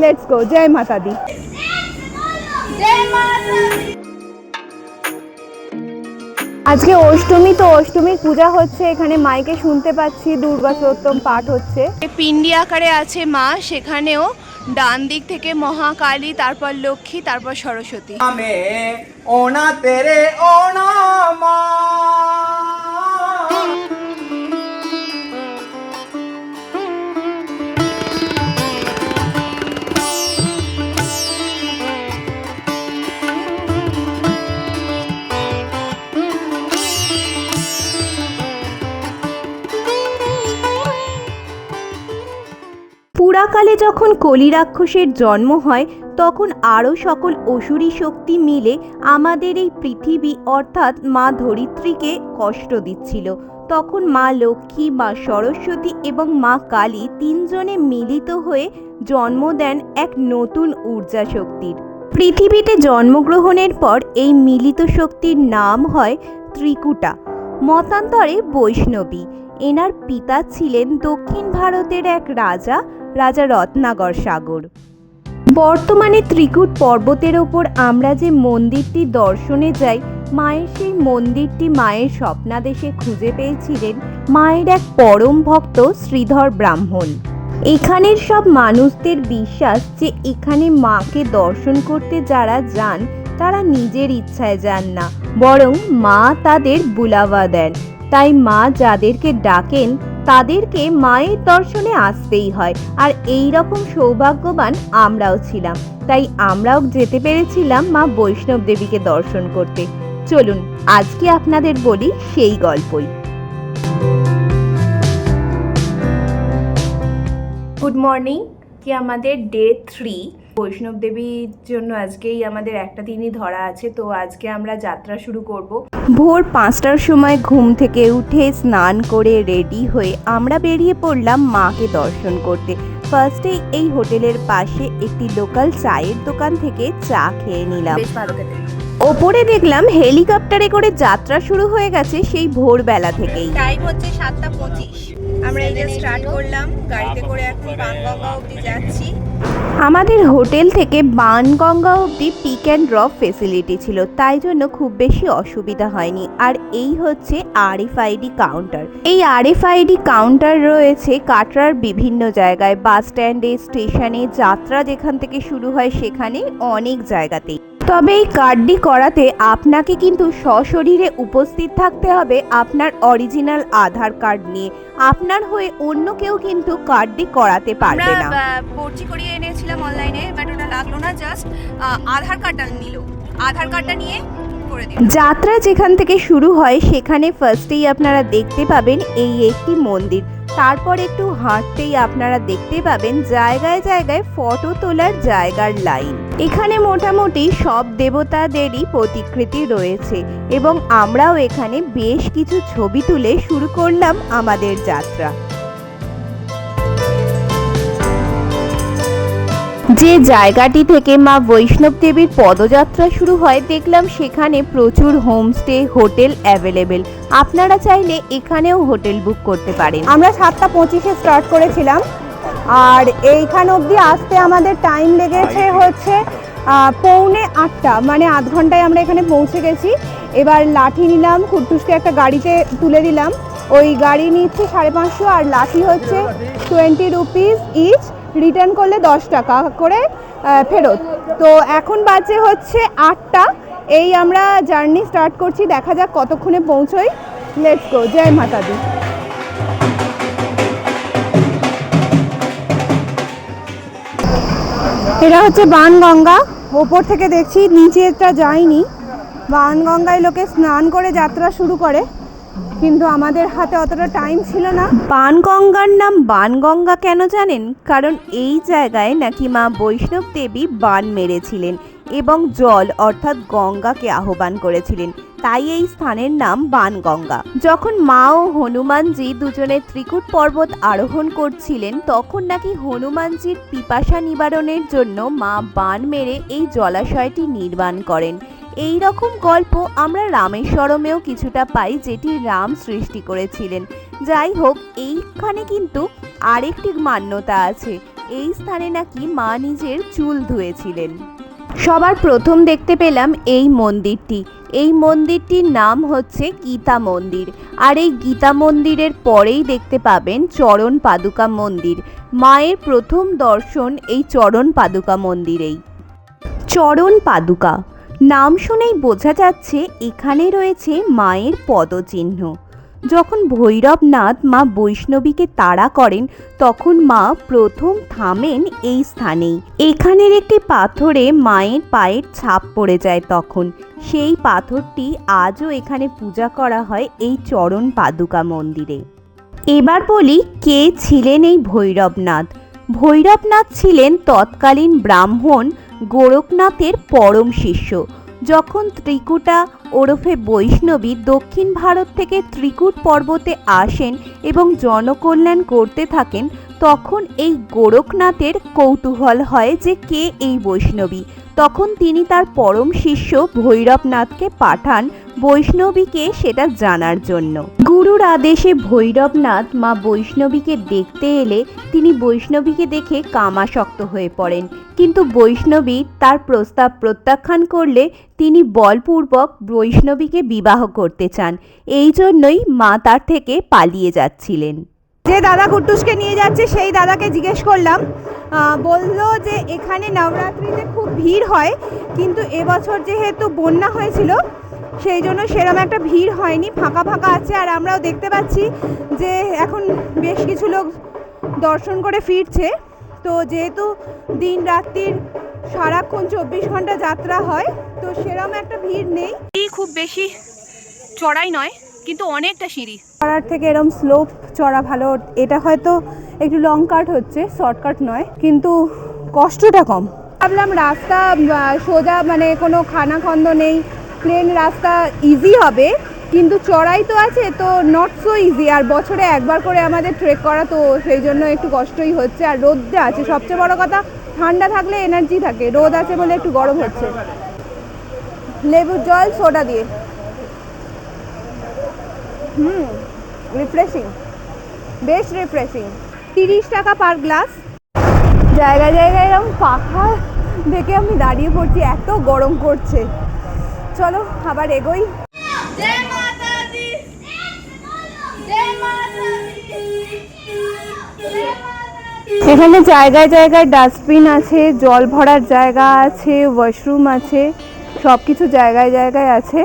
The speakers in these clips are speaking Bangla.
লেটস গো জয় মাতা দি আজকে অষ্টমী তো অষ্টমীর পূজা হচ্ছে। এখানে মাইকে শুনতে পাচ্ছি দুর্গাচোত্তম পাঠ হচ্ছে। পিন্ডি আকারে আছে মা সেখানেও ডান দিক থেকে মহাকালী তারপর লক্ষ্মী তারপর সরস্বতী। ওনা তেরে ওনা মা পুরাকালে যখন কলি রাক্ষসের জন্ম হয়, তখন আরও সকল অসুরী শক্তি মিলে আমাদের এই পৃথিবী, অর্থাৎ মা ধরিত্রীকে কষ্ট দিচ্ছিল। তখন মা লক্ষ্মী, মা সরস্বতী এবং মা কালী তিনজনে মিলিত হয়ে জন্ম দেন এক নতুন ঊর্জা শক্তির। পৃথিবীতে জন্মগ্রহণের পর এই মিলিত শক্তির নাম হয় ত্রিকুটা। মতান্তরে বৈষ্ণবী। এনার পিতা ছিলেন দক্ষিণ ভারতের এক রাজা রাজা রত্নাগর সাগর। বর্তমানে ত্রিকুট পর্বতের ওপর আমরা যে মন্দিরটি দর্শনে যাই, মায়ের সেই মন্দিরটি মায়ের স্বপ্নাদেশে খুঁজে পেয়েছিলেন মায়ের এক পরম ভক্ত শ্রীধর ব্রাহ্মণ। এখানের সব মানুষদের বিশ্বাস যে এখানে মাকে দর্শন করতে যারা যান, তারা নিজের ইচ্ছায় যান না, বরং মা তাদের বুলাওয়া দেন। তাই মা যাদেরকে ডাকেন তাদেরকে মায়ের দর্শনে আসতেই হয়। আর এই রকম সৌভাগ্যবান আমরাও ছিলাম। তাই আমরাও যেতে পেরেছিলাম মা বৈষ্ণব দেবীকে দর্শন করতে। চলুন, আজকে আপনাদের বলি সেই গল্পই। গুড মর্নিং কি আমাদের ডে থ্রি বৈষ্ণব দেবীর জন্য আজকেই আমাদের একটা দিনই ধরা আছে। তো আজকে আমরা যাত্রা শুরু করব। ভোর পাঁচটার সময় ঘুম থেকে উঠে স্নান করে রেডি হয়ে আমরা বেরিয়ে পড়লাম মাকে দর্শন করতে। ফার্স্টে এই হোটেলের পাশে একটি লোকাল চায়ের দোকান থেকে চা খেয়ে নিলাম। বেশ ভালো খেতে। ওপরে দেখলাম হেলিকপ্টারে করে যাত্রা শুরু হয়ে গেছে সেই ভোরবেলা থেকেই। টাইম হচ্ছে সাতটা পঁচিশ। আমরা এই স্টার্ট করলাম, গাড়িতে করে এখন অবধি যাচ্ছি। আমাদের হোটেল থেকে বানগঙ্গা অবধি পিক অ্যান্ড ড্রপ ফেসিলিটি ছিল, তাই জন্য খুব বেশি অসুবিধা হয়নি। আর এই হচ্ছে আরএফআইডি কাউন্টার এই আরএফআইডি কাউন্টার রয়েছে কাটরার বিভিন্ন জায়গায় বাস স্ট্যান্ডে স্টেশনে যাত্রা যেখান থেকে শুরু হয় সেখানে, অনেক জায়গাতেই। তবে এই কার্ডটি করাতে আপনাকে কিন্তু সশরীরে উপস্থিত থাকতে হবে আপনার অরিজিনাল আধার কার্ড নিয়ে। আপনার হয়ে অন্য কেউ কিন্তু কার্ডটি করাতে পারবে না। ভর্তি করিয়ে এনেছিলাম অনলাইনে বাট ওটা লাগল না জাস্ট আধার কার্ডটা নিল। আধার কার্ডটা নিয়ে যাত্রা যেখান থেকে শুরু হয় সেখানে ফার্স্টেই আপনারা দেখতে পাবেন এই একটি মন্দির। তারপর একটু হাঁটতেই আপনারা দেখতে পাবেন জায়গায় জায়গায় ফটো তোলার জায়গার লাইন। এখানে মোটামুটি সব দেবতাদেরই প্রতিকৃতি রয়েছে এবং আমরাও এখানে বেশ কিছু ছবি তুলে শুরু করলাম আমাদের যাত্রা। যে জায়গাটি থেকে মা বৈষ্ণব দেবীর পদযাত্রা শুরু হয়, দেখলাম সেখানে প্রচুর হোমস্টে, হোটেল অ্যাভেলেবেল। আপনারা চাইলে এখানেও হোটেল বুক করতে পারেন। আমরা সাতটা পঁচিশে স্টার্ট করেছিলাম। আর এইখান অবধি আসতে আমাদের টাইম লেগেছে হচ্ছে পৌনে আটটা। মানে আধ ঘন্টায় আমরা এখানে পৌঁছে গেছি। এবার লাঠি নিলাম, খুটটুসকে একটা গাড়িতে তুলে দিলাম। ওই গাড়ি নিচ্ছে সাড়ে পাঁচশো আর লাঠি হচ্ছে টোয়েন্টি রুপিস ইচ রিটার্ন করলে দশ টাকা করে ফেরত। তো এখন বাজে হচ্ছে আটটা। এই আমরা জার্নি স্টার্ট করছি। দেখা যাক কতক্ষণে পৌঁছোই। লেটস গো জয় মাতা দি এটা হচ্ছে বানগঙ্গা। ওপর থেকে দেখছি নিচে নিচেটা যায়নি। বানগঙ্গায় লোকে স্নান করে যাত্রা শুরু করে। কিন্তু আমাদের হাতে অতটা টাইম ছিল না। বানগঙ্গার নাম বানগঙ্গা কেন জানেন? কারণ এই জায়গায় নাকি মা বৈষ্ণব দেবী বান মেরেছিলেন এবং জল অর্থাৎ গঙ্গাকে আহ্বান করেছিলেন। তাই এই স্থানের নাম বানগঙ্গা। যখন মা ও হনুমানজি দুজনে ত্রিকুট পর্বত আরোহণ করছিলেন, তখন নাকি হনুমানজির পিপাসা নিবারণের জন্য মা বান মেরে এই জলাশয়টি নির্মাণ করেন। এই রকম গল্প আমরা রামেশ্বরমেও কিছুটা পাই যেটি রাম সৃষ্টি করেছিলেন। যাই হোক, এইখানে কিন্তু আরেকটি মান্যতা আছে। এই স্থানে নাকি মা নিজের চুল ধুয়েছিলেন। সবার প্রথম দেখতে পেলাম এই মন্দিরটি। এই মন্দিরটির নাম হচ্ছে গীতা মন্দির। আর এই গীতা মন্দিরের পরেই দেখতে পাবেন চরণ পাদুকা মন্দির। মায়ের প্রথম দর্শন এই চরণ পাদুকা মন্দিরেই। চরণ পাদুকা নাম শুনেই বোঝা যাচ্ছে এখানে রয়েছে মায়ের পদচিহ্ন। যখন ভৈরবনাথ মা বৈষ্ণবীকে তাড়া করেন, তখন মা প্রথম থামেন এই স্থানেই। এখানের একটি পাথরে মায়ের পায়ের ছাপ পড়ে যায় তখন। সেই পাথরটি আজও এখানে পূজা করা হয় এই চরণ পাদুকা মন্দিরে। এবার বলি কে ছিলেন এই ভৈরবনাথ? ভৈরবনাথ ছিলেন তৎকালীন ব্রাহ্মণ গোরখনাথের পরম শিষ্য। যখন ত্রিকুটা ওরফে বৈষ্ণবী দক্ষিণ ভারত থেকে ত্রিকুট পর্বতে আসেন এবং জনকল্যাণ করতে থাকেন, তখন এই গোরখনাথের কৌতূহল হয় যে কে এই বৈষ্ণবী। তখন তিনি তার পরম শিষ্য ভৈরবনাথকে পাঠান বৈষ্ণবীকে সেটা জানার জন্য। গুরুর আদেশে ভৈরবনাথ মা বৈষ্ণবীকে দেখতে এলে তিনি বৈষ্ণবীকে দেখে কামাসক্ত হয়ে পড়েন। কিন্তু বৈষ্ণবী তার প্রস্তাব প্রত্যাখ্যান করলে তিনি বলপূর্বক বৈষ্ণবীকে বিবাহ করতে চান। এই জন্যই মা তার থেকে পালিয়ে যাচ্ছিলেন। যে দাদা কুট্টুসকে নিয়ে যাচ্ছে, সেই দাদাকে জিজ্ঞেস করলাম। বলল যে এখানে নবরাত্রিতে খুব ভিড় হয়, কিন্তু এবছর যেহেতু বন্যা হয়েছিল সেই জন্য সেরকম একটা ভিড় হয়নি ফাঁকা ফাঁকা আছে আর আমরাও দেখতে পাচ্ছি যে এখন বেশ কিছু লোক দর্শন করে ফিরছে। তো যেহেতু দিন রাত্রির সারাক্ষণ চব্বিশ ঘণ্টা যাত্রা হয় তো সেরকম একটা ভিড় নেই। খুব বেশি চড়াই নয় কিন্তু অনেকটা সিঁড়ি। চড়ার থেকে এরম স্লোপ চড়া ভালো এটা হয়তো একটু লং কাট হচ্ছে শর্টকাট নয় কিন্তু কষ্টটা কম। ভাবলাম রাস্তা সোজা মানে কোনো খানাখন্দ নেই প্লেন রাস্তা ইজি হবে, কিন্তু চড়াই তো আছে, তো নট সো ইজি আর বছরে একবার করে আমাদের ট্রেক করা, তো সেই জন্য একটু কষ্টই হচ্ছে। আর রোদটা আছে, সবচেয়ে বড় কথা, ঠান্ডা থাকলে এনার্জি থাকে, রোদ আছে বলে একটু গরম হচ্ছে। লেবুর জল সোডা দিয়ে। হুম রিফ্রেশিং বেশ রিফ্রেশিং তিরিশ টাকা পার গ্লাস জায়গায় জায়গায় এরকম পাখা দেখে আমি দাঁড়িয়ে পড়ছি, এত গরম করছে। চলো আবার এগোই। এখানে জায়গায় জায়গায় ডাস্টবিন আছে জল ভরার জায়গা আছে ওয়াশরুম আছে সব কিছু জায়গায় জায়গায় আছে।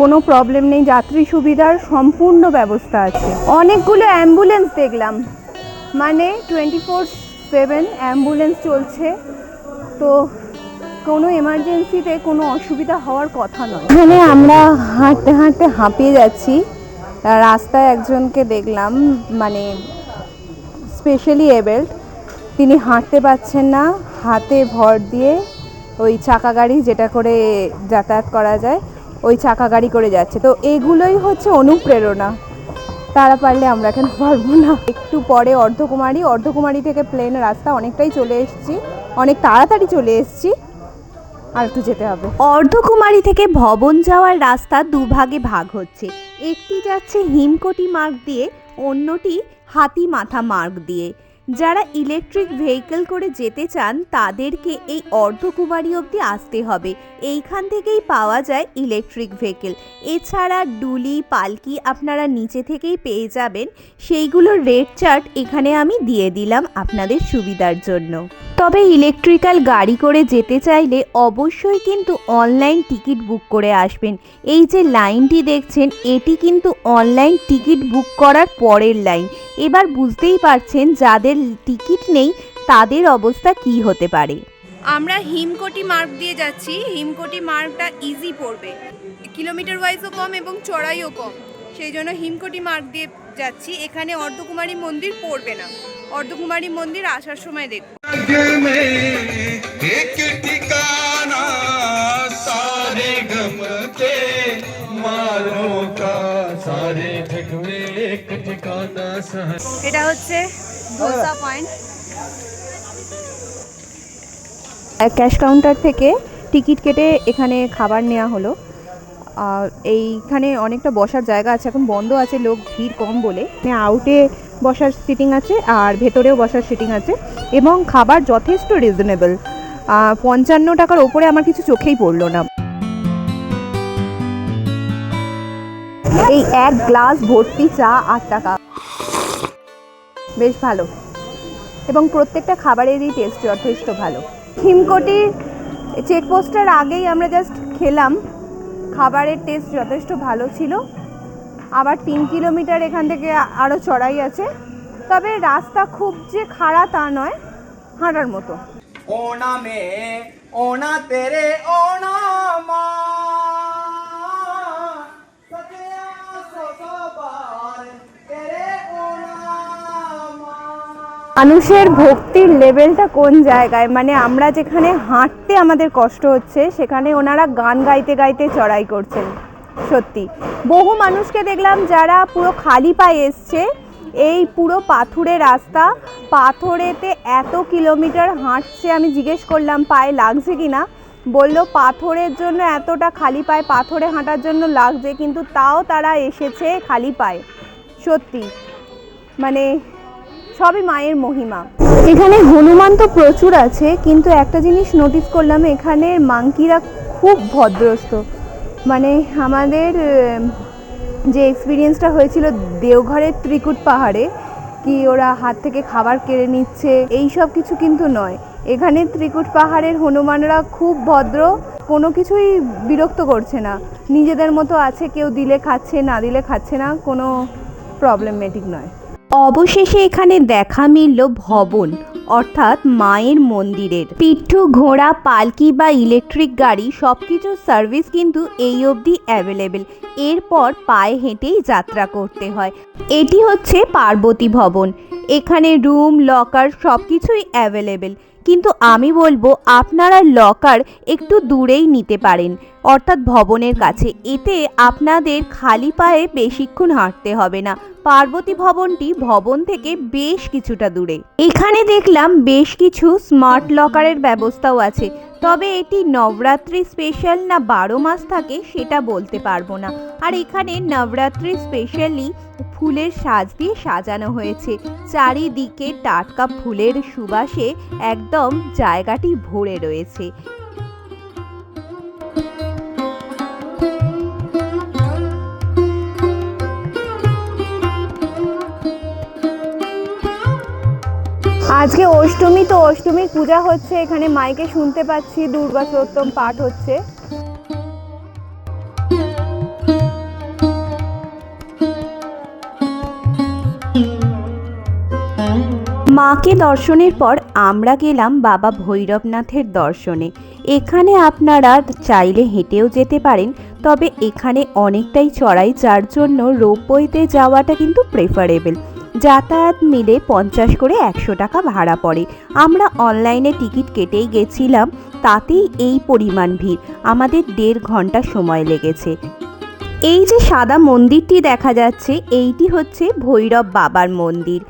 কোনো প্রবলেম নেই যাত্রী সুবিধার সম্পূর্ণ ব্যবস্থা আছে। অনেকগুলো অ্যাম্বুলেন্স দেখলাম। মানে টোয়েন্টি ফোর সেভেন অ্যাম্বুলেন্স চলছে। তো কোনো এমার্জেন্সিতে কোনো অসুবিধা হওয়ার কথা নয়। এখানে আমরা হাঁটতে হাঁটতে হাঁপিয়ে যাচ্ছি। রাস্তায় একজনকে দেখলাম মানে স্পেশালি এবেল্ট তিনি হাঁটতে পারছেন না, হাতে ভর দিয়ে ওই চাকা গাড়ি যেটা করে যাতায়াত করা যায়, ওই চাকা গাড়ি করে যাচ্ছে। তো এগুলোই হচ্ছে অনুপ্রেরণা। তারা পারলে আমরা কেন পারব না? একটু পরে অর্ধকুমারী অর্ধকুমারী থেকে প্লেন রাস্তা অনেকটাই চলে এসেছি। অনেক তাড়াতাড়ি চলে এসেছি। আর যেতে হবে। অর্ধকুমারী থেকে ভবন যাওয়ার রাস্তা দুভাগে ভাগ হচ্ছে। একটি যাচ্ছে হিমকোটি মার্গ দিয়ে, অন্যটি হাতি মাথা মার্গ দিয়ে। যারা ইলেকট্রিক ভেহিকেল করে যেতে চান, তাদেরকে এই অর্ধকুমারী অবধি আসতে হবে। এইখান থেকেই পাওয়া যায় ইলেকট্রিক ভেহিকেল এছাড়া ডুলি, পালকি আপনারা নিচে থেকেই পেয়ে যাবেন। সেইগুলোর রেট চার্ট এখানে আমি দিয়ে দিলাম আপনাদের সুবিধার জন্য। তবে ইলেকট্রিক্যাল গাড়ি করে যেতে চাইলে অবশ্যই কিন্তু অনলাইন টিকিট বুক করে আসবেন। এই যে লাইনটি দেখছেন, এটি কিন্তু অনলাইন টিকিট বুক করার পরের লাইন এবার বুঝতেই পারছেন যাদের টিকিট নেই তাদের অবস্থা কি হতে পারে। আমরা হিমকোটি মার্গ দিয়ে যাচ্ছি। হিমকোটি মার্গটা ইজি পড়বে। কিলোমিটার ওয়াইজও কম এবং চড়াইও কম। সেই জন্য হিমকোটি মার্গ দিয়ে যাচ্ছি। এখানে অর্ধকুমারী মন্দির পড়বে না। অর্ধকুমারী মন্দির আসার সময় দেখব। ঠিকানা হচ্ছে ক্যাশ কাউন্টার থেকে টিকিট কেটে এখানে খাবার নেওয়া হলো। এইখানে অনেকটা বসার জায়গা আছে, এখন বন্ধ আছে, লোক ভিড় কম বলে। আউটে বসার সিটিং আছে আর ভেতরেও বসার সিটিং আছে এবং খাবার যথেষ্ট রিজনেবল পঞ্চান্ন টাকার ওপরে আমার কিছু চোখেই পড়ল না। এই এক গ্লাস ভর্তি চা আট টাকা। বেশ ভালো। এবং প্রত্যেকটা খাবারেরই টেস্ট যথেষ্ট ভালো। হিমকোটি চেকপোস্টের আগেই আমরা জাস্ট খেলাম। খাবারের টেস্ট যথেষ্ট ভালো ছিল। আবার তিন কিলোমিটার এখান থেকে আরও চড়াই আছে। তবে রাস্তা খুব যে খাড়া তা নয়, হাঁটার মতো। ওনা মে ওনা তেরে, ওনা মা। মানুষের ভক্তির লেভেলটা কোন জায়গায়? মানে আমরা যেখানে হাঁটতে আমাদের কষ্ট হচ্ছে, সেখানে ওনারা গান গাইতে গাইতে চড়াই করছেন। সত্যি। বহু মানুষকে দেখলাম যারা পুরো খালি পায়ে এসছে, এই পুরো পাথুরে রাস্তা, পাথরেতে এত কিলোমিটার হাঁটছে, আমি জিজ্ঞেস করলাম, পায়ে লাগছে কি না বলল, পাথরের জন্য এতটা খালি পায়ে, পাথরে হাঁটার জন্য লাগছে, কিন্তু তাও তারা এসেছে খালি পায়ে। সত্যি। মানে সবই মায়ের মহিমা। এখানে হনুমান তো প্রচুর আছে, কিন্তু একটা জিনিস নোটিস করলাম এখানের মাংকিরা খুব ভদ্রস্ত মানে আমাদের যে এক্সপিরিয়েন্সটা হয়েছিল দেওঘরের ত্রিকুট পাহাড়ে, কি ওরা হাত থেকে খাবার কেড়ে নিচ্ছে, এই সব কিছু কিন্তু নয়। এখানে ত্রিকুট পাহাড়ের হনুমানরা খুব ভদ্র, কোনো কিছুই বিরক্ত করছে না। নিজেদের মতো আছে, কেউ দিলে খাচ্ছে, না দিলে খাচ্ছে না, কোনো প্রবলেমেটিক নয়। অবশেষে এখানে দেখা মিলল ভবন, অর্থাৎ মায়ের মন্দিরের। পিঠু, ঘোড়া, পালকি বা ইলেকট্রিক গাড়ি সব কিছুর সার্ভিস কিন্তু এই অবধি অ্যাভেলেবেল। এরপর পায়ে হেঁটেই যাত্রা করতে হয়। এটি হচ্ছে পার্বতী ভবন। এখানে রুম, লকার সব কিছুই অ্যাভেলেবেল। কিন্তু আমি বলব আপনারা লকার একটু দূরেই নিতে পারেন, অর্থাৎ ভবনের কাছে। এতে আপনাদের খালি পায়ে বেশিক্ষণ হাঁটতে হবে না। পার্বতী ভবনটি ভবন থেকে বেশ কিছুটা দূরে। এখানে দেখলাম বেশ কিছু স্মার্ট লকারের ব্যবস্থাও আছে। তবে এটি নবরাত্রি স্পেশাল না বারো মাস থাকে সেটা বলতে পারব না। আর এখানে নবরাত্রি স্পেশালি ফুলের সাজ দিয়ে সাজানো হয়েছে। চারিদিকে টাটকা ফুলের সুবাসে একদম জায়গাটি ভরে রয়েছে। আজকে অষ্টমী, তো অষ্টমীর পূজা হচ্ছে, এখানে মাইকে শুনতে পাচ্ছি দুর্গা সপ্তম পাঠ হচ্ছে। মাকে দর্শনের পর আমরা গেলাম বাবা ভৈরবনাথের দর্শনে। এখানে আপনারা চাইলে হেঁটেও যেতে পারেন, তবে এখানে অনেকটাই চড়াই, যার জন্য রোপওয়েতে যাওয়াটা কিন্তু প্রেফারেবল যাতায়াত মিলে পঞ্চাশ করে একশো টাকা ভাড়া পড়ে। আমরা অনলাইনে টিকিট কেটেই গেছিলাম, তাতেই এই পরিমাণ ভিড়। আমাদের দেড় ঘণ্টা সময় লেগেছে। এই যে সাদা মন্দিরটি দেখা যাচ্ছে, এইটি হচ্ছে ভৈরব বাবার মন্দির।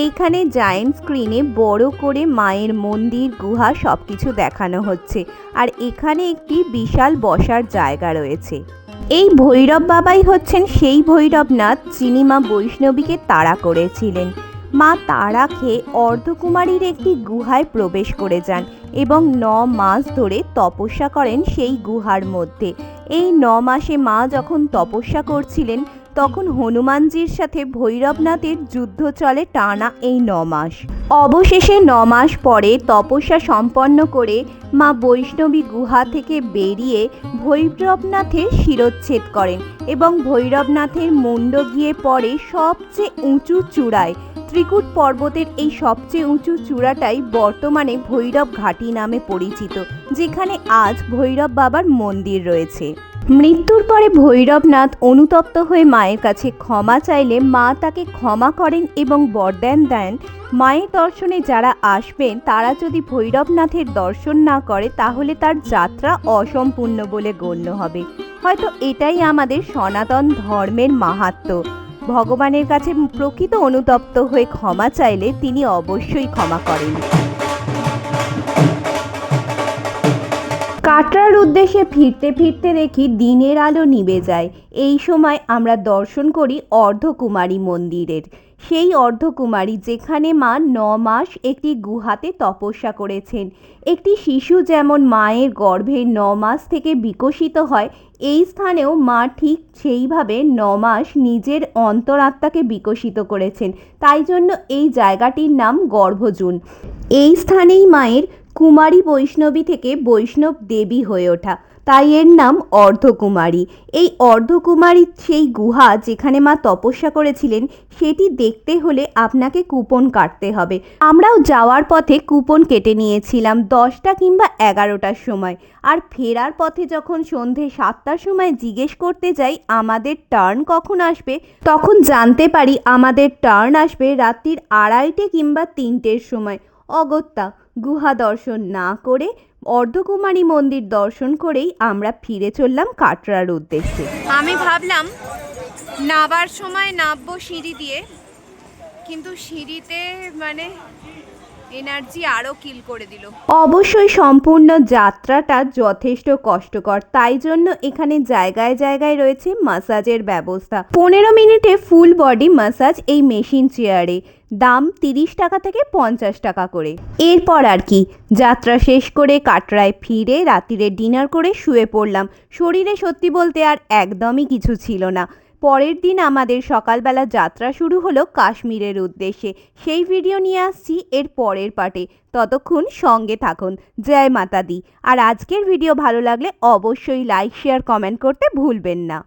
এইখানে জায়েন্ট স্ক্রিনে বড় করে মায়ের মন্দির, গুহা সব কিছু দেখানো হচ্ছে। আর এখানে একটি বিশাল বসার জায়গা রয়েছে। এই ভৈরব বাবাই হচ্ছেন সেই ভৈরবনাথ, যিনি মা বৈষ্ণবীকে তাড়া করেছিলেন। মা তারা খেয়ে অর্ধকুমারীর একটি গুহায় প্রবেশ করে যান এবং ন মাস ধরে তপস্যা করেন সেই গুহার মধ্যে। এই ন মাসে মা যখন তপস্যা করছিলেন, তখন হনুমানজির সাথে ভৈরবনাথের যুদ্ধ চলে টানা এই ন মাস। অবশেষে ন মাস পরে তপস্যা সম্পন্ন করে মা বৈষ্ণবী গুহা থেকে বেরিয়ে ভৈরবনাথের শিরচ্ছেদ করেন এবং ভৈরবনাথের মুন্ড গিয়ে পড়ে সবচেয়ে উঁচু চূড়ায়। ত্রিকুট পর্বতের এই সবচেয়ে উঁচু চূড়াটাই বর্তমানে ভৈরব ঘাটি নামে পরিচিত, যেখানে আজ ভৈরব বাবার মন্দির রয়েছে। মৃত্যুর পরে ভৈরবনাথ অনুতপ্ত হয়ে মায়ের কাছে ক্ষমা চাইলে মা তাকে ক্ষমা করেন এবং বরদান দেন। মায়ের দর্শনে যারা আসবেন, তারা যদি ভৈরবনাথের দর্শন না করে, তাহলে তার যাত্রা অসম্পূর্ণ বলে গণ্য হবে। হয়তো এটাই আমাদের সনাতন ধর্মের মাহাত্ম্য ভগবানের কাছে প্রকৃত অনুতপ্ত হয়ে ক্ষমা চাইলে তিনি অবশ্যই ক্ষমা করেন। কাটরার উদ্দেশ্যে ফিরতে ফিরতে দেখি দিনের আলো নিবে যায়। এই সময় আমরা দর্শন করি অর্ধকুমারী মন্দিরের। সেই অর্ধকুমারী যেখানে মা ন মাস একটি গুহাতে তপস্যা করেছেন। একটি শিশু যেমন মায়ের গর্ভে ন মাস থেকে বিকশিত হয়, এই স্থানেও মা ঠিক সেইভাবে ন মাস নিজের অন্তরাত্মাকে বিকশিত করেছেন। তাই জন্য এই জায়গাটির নাম গর্ভজুন। এই স্থানেই মায়ের কুমারী বৈষ্ণবী থেকে বৈষ্ণব দেবী হয়ে ওঠা। তাই এর নাম অর্ধকুমারী। এই অর্ধকুমারীর সেই গুহা যেখানে মা তপস্যা করেছিলেন, সেটি দেখতে হলে আপনাকে কুপন কাটতে হবে। আমরাও যাওয়ার পথে কুপন কেটে নিয়েছিলাম দশটা কিংবা এগারোটার সময়। আর ফেরার পথে যখন সন্ধে সাতটার সময় জিজ্ঞেস করতে যাই, আমাদের টার্ন কখন আসবে? তখন জানতে পারি আমাদের টার্ন আসবে রাত্রির আড়াইটে কিংবা তিনটের সময়। অগত্যা, গুহা দর্শন না করে অর্ধকুমারী মন্দির দর্শন করেই আমরা ফিরে চললাম কাটরার উদ্দেশ্যে। আমি ভাবলাম, নাবার সময় নামবো সিঁড়ি দিয়ে, কিন্তু সিঁড়িতে মানে এনার্জি আরও কিল করে দিল। অবশ্যই সম্পূর্ণ যাত্রাটা যথেষ্ট কষ্টকর, তাই জন্য এখানে জায়গায় জায়গায় রয়েছে মাসাজের ব্যবস্থা। পনেরো মিনিটে ফুল বডি মাসাজ এই মেশিন চেয়ারে, দাম তিরিশ টাকা থেকে পঞ্চাশ টাকা করে। এরপর আর কি, যাত্রা শেষ করে কাটরায় ফিরে রাত্রিরে ডিনার করে শুয়ে পড়লাম। শরীরে সত্যি বলতে আর একদমই কিছু ছিল না। পরের দিন আমাদের সকালবেলা যাত্রা শুরু হলো কাশ্মীরের উদ্দেশ্যে। সেই ভিডিও নিয়ে আসছি এর পরের পার্টে। ততক্ষণ সঙ্গে থাকুন। জয় মাতা দি আর আজকের ভিডিও ভালো লাগলে অবশ্যই লাইক শেয়ার কমেন্ট করতে ভুলবেন না।